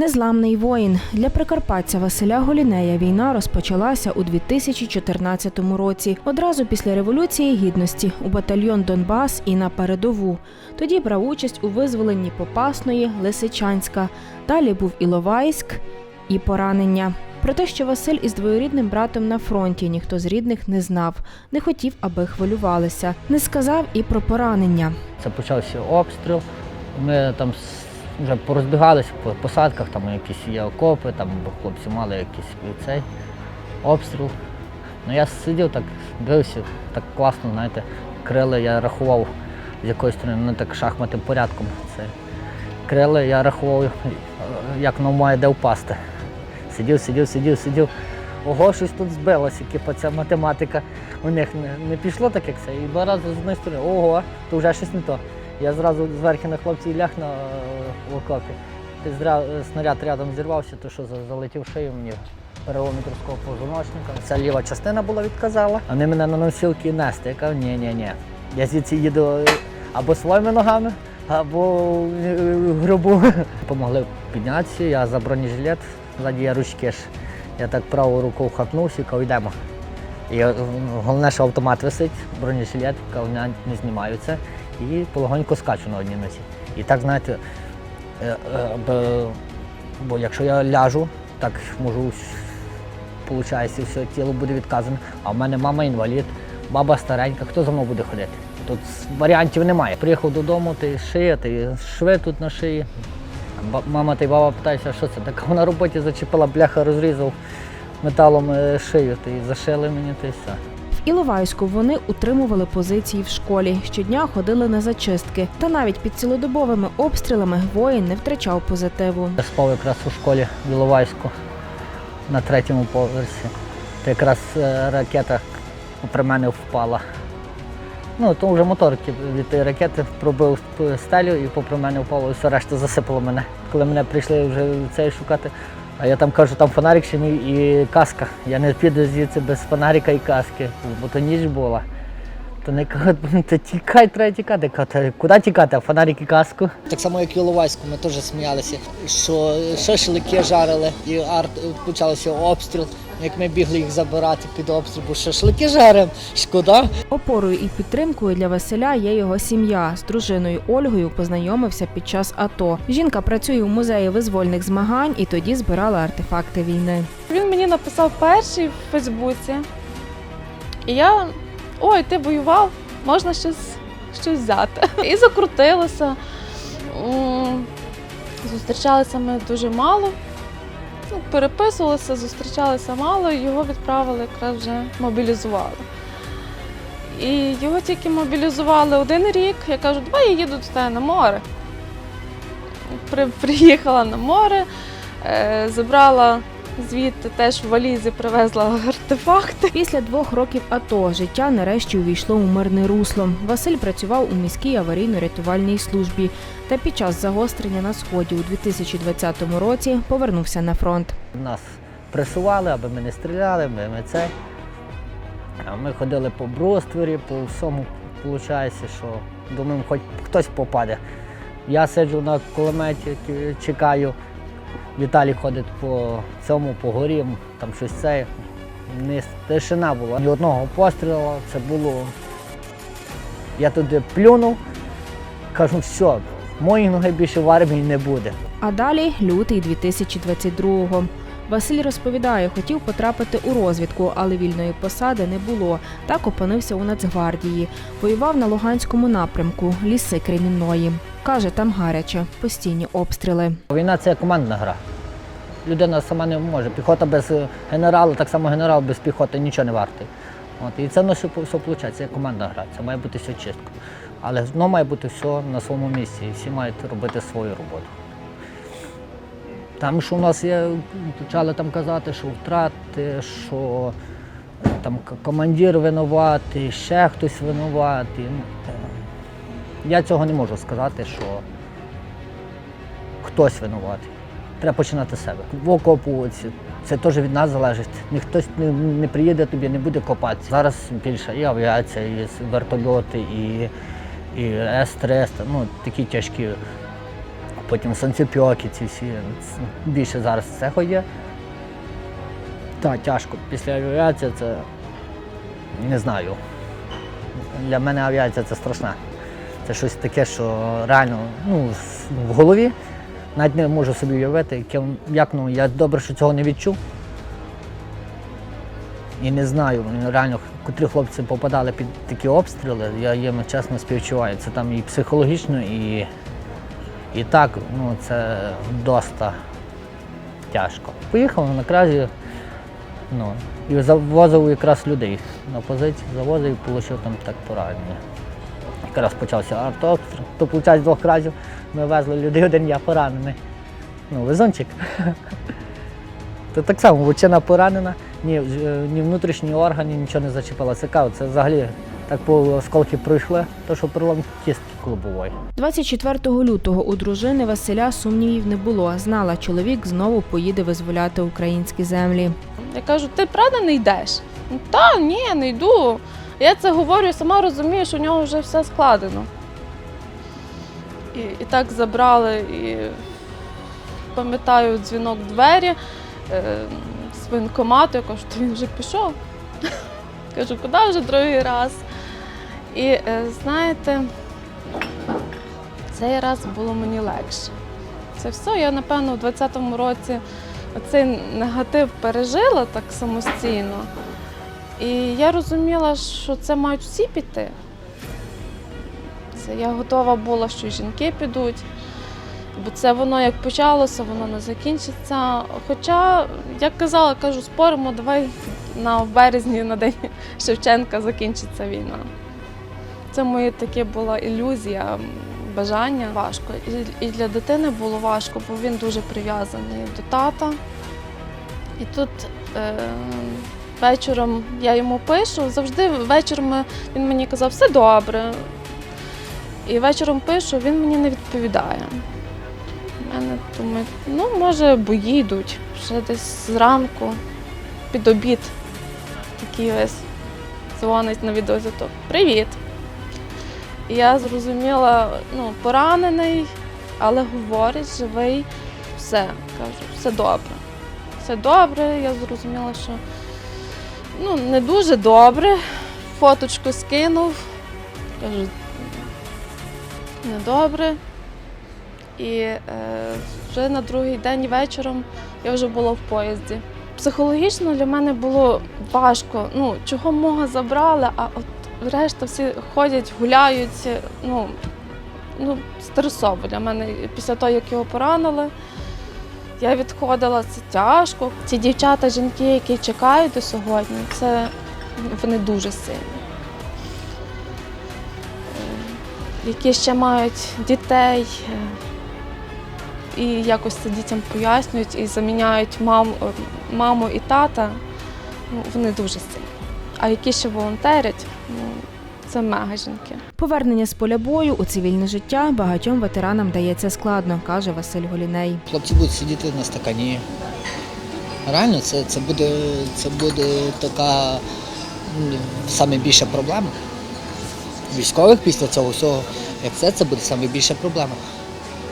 Незламний воїн для прикарпатця Василя Голінея війна розпочалася у 2014 році. Одразу після революції гідності у батальйон Донбас і на передову. Тоді брав участь у визволенні Попасної, Лисичанська. Далі був Іловайськ і поранення. Про те, що Василь із двоюрідним братом на фронті ніхто з рідних не знав, не хотів, аби хвилювалися. Не сказав і про поранення. Це почався обстріл. Ми там вже порозбігалися по посадках, там якісь є окопи, там хлопці мали якийсь цей обстріл. Ну я сидів так, дивився, так класно, знаєте, крили, я рахував з якоїсь сторони, ну так шахматним порядком. Це. Крили, я рахував, як воно має де впасти. Сидів, сидів, сидів, сидів. Ого, щось тут збилося, типу ця математика у них не, не пішло так, як це. І два рази з однієї сторони, ого, то вже щось не то. Я зразу зверху на хлопці ляг на е, окопі. Зря, снаряд рядом зірвався, то що залетів шию мені перелом мікроскоп позвоночника. Ця ліва частина була відказала. Вони мене на носілки нести. Я кажу, ні, ні, ні. Я звідси їду е, або своїми ногами, або е, гробу. Помогли піднятися, я за бронежилет, ззаді я ручки. Я так правою рукою хапнувся і кажу, йдемо. І е, головне, що автомат висить, бронежилет, кавня не знімаються. І полегонько скачу на одній нозі. І так, знаєте, е, е, бо, якщо я ляжу, так можу, виходить, все, тіло буде відказане. А в мене мама інвалід, баба старенька, хто за мною буде ходити? Тут варіантів немає. Приїхав додому, ти шия, ти шви тут на шиї. Мама та й баба питаються, що це? Так на роботі зачепила бляха, розрізав металом е, шию, ти зашили мені, ти все. Іловайську вони утримували позиції в школі. Щодня ходили на зачистки. Та навіть під цілодобовими обстрілами воїн не втрачав позитиву. Я спав якраз у школі в Іловайську на третьому поверсі. То якраз е, ракета при мене впала. Ну, то вже мотор від тієї ракети пробив стелю і попри мене впало, і все решта засипало мене. Коли мене прийшли вже цей шукати, а я там кажу, там фонарик ще мій і каска. Я не піду звідси без фонарика і каски, бо то ніч була. То не кажуть, то тікай, треба тікати. Кажу, куди тікати? Фонарик і каску. Так само, як і Іловайську, ми теж сміялися, що шашлики жарили, і арт почався обстріл. Як ми бігли їх забирати під обстріл, бо шашлики жаримо, шкода. Опорою і підтримкою для Василя є його сім'я. З дружиною Ольгою познайомився під час АТО. Жінка працює у музеї визвольних змагань і тоді збирала артефакти війни. Він мені написав перший в Фейсбуці. І я, ой, ти воював, можна щось, щось взяти. І закрутилося. Зустрічалися ми дуже мало. Ну, переписувалися, зустрічалися мало, його відправили, якраз вже мобілізували. І його тільки мобілізували один рік. Я кажу, давай я їду тебе на море. При, приїхала на море, е, забрала звідти теж в валізі привезла артефакти. Після двох років АТО життя нарешті увійшло у мирне русло. Василь працював у міській аварійно-рятувальній службі та під час загострення на сході у 2020 році повернувся на фронт. Нас пресували, аби ми не стріляли, ми, ми це. А ми ходили по брустворі, по всьому, виходить, що думаємо, хоч хтось попаде. Я сиджу на кулеметі, чекаю. Віталій ходить по цьому, по горі, там щось це. Не, тишина була. Ні одного пострілу, це було. Я туди плюнув, кажу, все, моєї ноги більше в армії не буде. А далі лютий 2022-го. Василь розповідає, хотів потрапити у розвідку, але вільної посади не було. Так опинився у Нацгвардії. Воював на Луганському напрямку, ліси Кремінної. Каже, там гаряче, постійні обстріли. Війна це командна гра. Людина сама не може. Піхота без е, генерала, так само генерал без піхоти нічого не вартий. От, і це воно все, виходить, це командна гра, це має бути все чітко. Але воно має бути все на своєму місці, і всі мають робити свою роботу. Там, що у нас є, почали там казати, що втрати, що там командир винуватий, ще хтось винуватий. Я цього не можу сказати, що хтось винуватий. Треба починати з себе. Окопу це теж від нас залежить. Ніхтось не, не приїде тобі, не буде копатися. Зараз більше і авіація, і вертольоти, і, і С-300, ну такі тяжкі потім сонцепьоки ці всі. Більше зараз цього є. Так, тяжко. Після авіації це не знаю. Для мене авіація це страшна. Це щось таке, що реально ну, в голові навіть не можу собі уявити, як ну, я добре, що цього не відчув. І не знаю, ну, реально, котрі хлопці попадали під такі обстріли, я їм чесно співчуваю. Це там і психологічно, і, і так, ну це доста тяжко. Поїхав на кразі, ну, і завозив якраз людей на позиції, завозив і отримав там так поранення. Якраз почався артобстріл. То, виходить, з двох разів ми везли людей, один я поранений. Ну, везончик. То так само вучина поранена, ні, е, ні внутрішні органи, нічого не зачепила. Цікаво, це взагалі так по осколки пройшли, то що перелом кістки клубової. 24 лютого у дружини Василя сумнівів не було. Знала, чоловік знову поїде визволяти українські землі. Я кажу, ти правда не йдеш? «Ну, Та ні, не йду. Я це говорю, сама розумію, що в нього вже все складено. І, і так забрали, і пам'ятаю дзвінок двері е, з воєнкомату, я кажу, то він вже пішов. Кажу, куди вже другий раз? І е, знаєте, цей раз було мені легше. Це все. Я, напевно, у 20-му році цей негатив пережила так самостійно. І я розуміла, що це мають всі піти. Це я готова була, що і жінки підуть. Бо це воно як почалося, воно не закінчиться. Хоча, як казала, кажу, споримо, давай на березні на День Шевченка закінчиться війна. Це моя таке була ілюзія, бажання важко. І для дитини було важко, бо він дуже прив'язаний до тата. І тут е, вечором я йому пишу, завжди вечором він мені казав, все добре. І вечором пишу, він мені не відповідає. У мене думаю, ну, може, бої йдуть вже десь зранку, під обід. Такий весь дзвонить на відеозв'язок. Привіт. І я зрозуміла, ну, поранений, але говорить, живий, все. Кажу, все добре. Все добре. Я зрозуміла, що ну, не дуже добре. Фоточку скинув. Кажу, недобре. І е, вже на другий день вечором я вже була в поїзді. Психологічно для мене було важко. Ну, чого мого забрали, а от решта всі ходять, гуляють. Ну, ну, стресово для мене. Після того, як його поранили, я відходила, це тяжко. Ці дівчата, жінки, які чекають до сьогодні, це вони дуже сильні. Е, Які ще мають дітей, е, і якось це дітям пояснюють і заміняють мам, е, маму і тата, ну, вони дуже сильні. А які ще волонтерять, ну, це мега жінки. Повернення з поля бою у цивільне життя багатьом ветеранам дається складно, каже Василь Голіней. Хлопці будуть сидіти на стакані. Реально, це, це, буде, це буде така м, саме більша проблема. Військових після цього всього, як це, це буде саме більша проблема.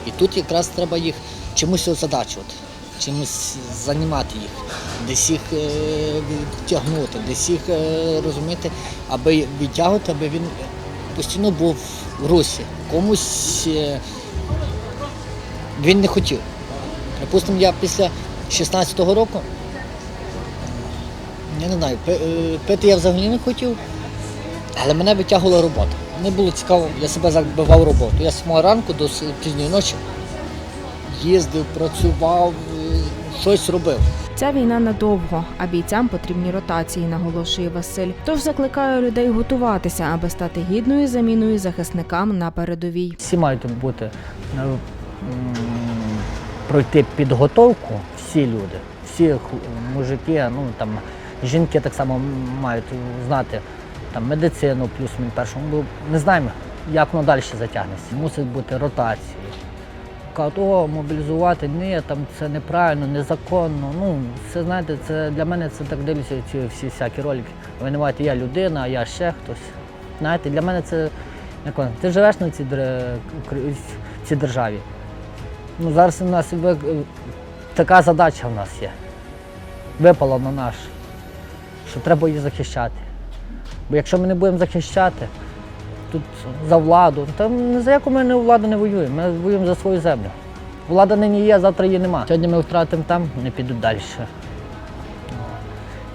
І тут якраз треба їх чимось озадачувати, чимось займати їх, десь їх е, тягнути, десь їх е, розуміти, аби відтягувати, аби він постійно був в русі. Комусь е, він не хотів. Припустимо, я після 16-го року, я не знаю, пити я взагалі не хотів, але мене витягувала робота. Мені було цікаво, я себе забивав роботу. Я з самого ранку до пізньої ночі їздив, працював, щось робив. Ця війна надовго, а бійцям потрібні ротації, наголошує Василь. Тож закликає людей готуватися, аби стати гідною заміною захисникам на передовій. Всі мають бути е, пройти підготовку, всі люди, всі мужики, ну там жінки так само мають знати там медицину, плюс мін першому. Бо не знаємо, як воно далі затягнеться. Мусить бути Кажуть, о, мобілізувати, ні, там це неправильно, незаконно. Ну, це знаєте, це для мене це так дивлюся ці всі всякі ролики. Ви не маєте, я людина, а я ще хтось. Знаєте, для мене це як ти живеш на цій, цій державі. Ну, зараз у нас така задача в нас є. Випала на наш, що треба її захищати. Бо якщо ми не будемо захищати тут за владу, то ні за яку ми не владу не воюємо. Ми воюємо за свою землю. Влада нині є, завтра її нема. Сьогодні ми втратимо там, не підуть далі.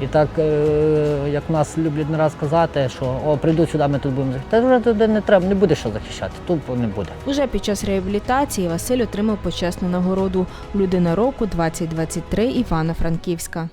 І так, е, як нас люблять не раз казати, що о, прийдуть сюди, ми тут будемо захищати. Та вже туди не треба, не буде що захищати, тут не буде. Уже під час реабілітації Василь отримав почесну нагороду Людина року 2023 Івано-Франківська.